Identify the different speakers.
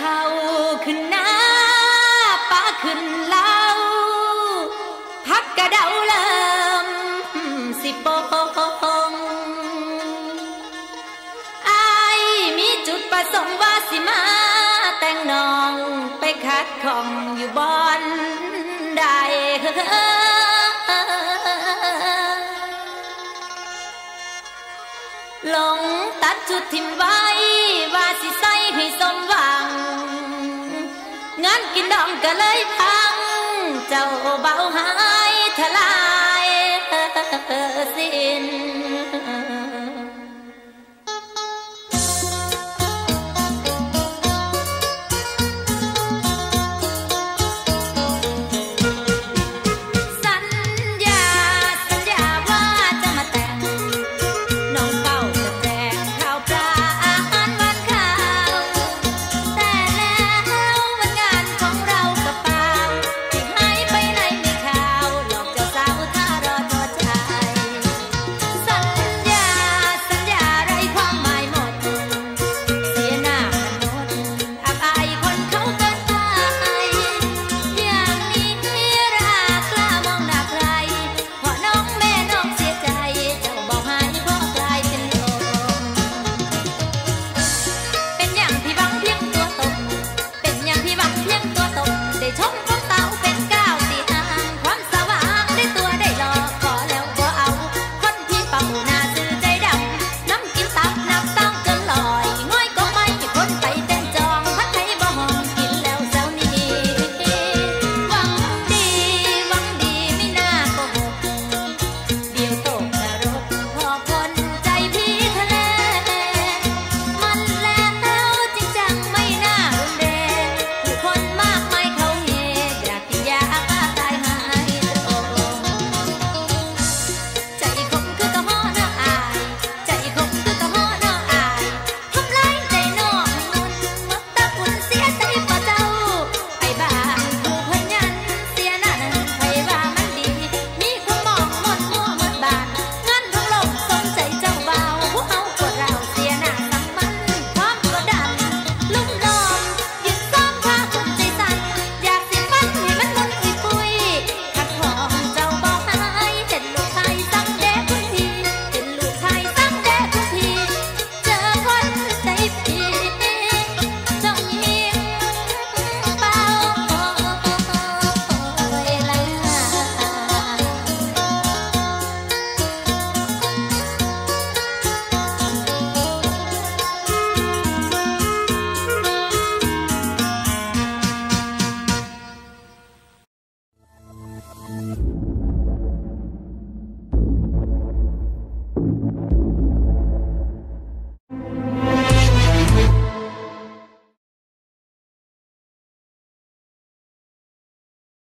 Speaker 1: ขาขึ้นหน้าป้าขึ้นเล่าพักกระเดาเริ่มสิโปงอมีจุดประสงค์ว่าสิมา แต่งนองไปคัดของอยู่บอนใดหลงตัดจุดทิมไว้ ว่าสิใส่ให้สมหวังงา กินดองก็เลยพัง เจ้าเบาหายทลายสิ้น Tom.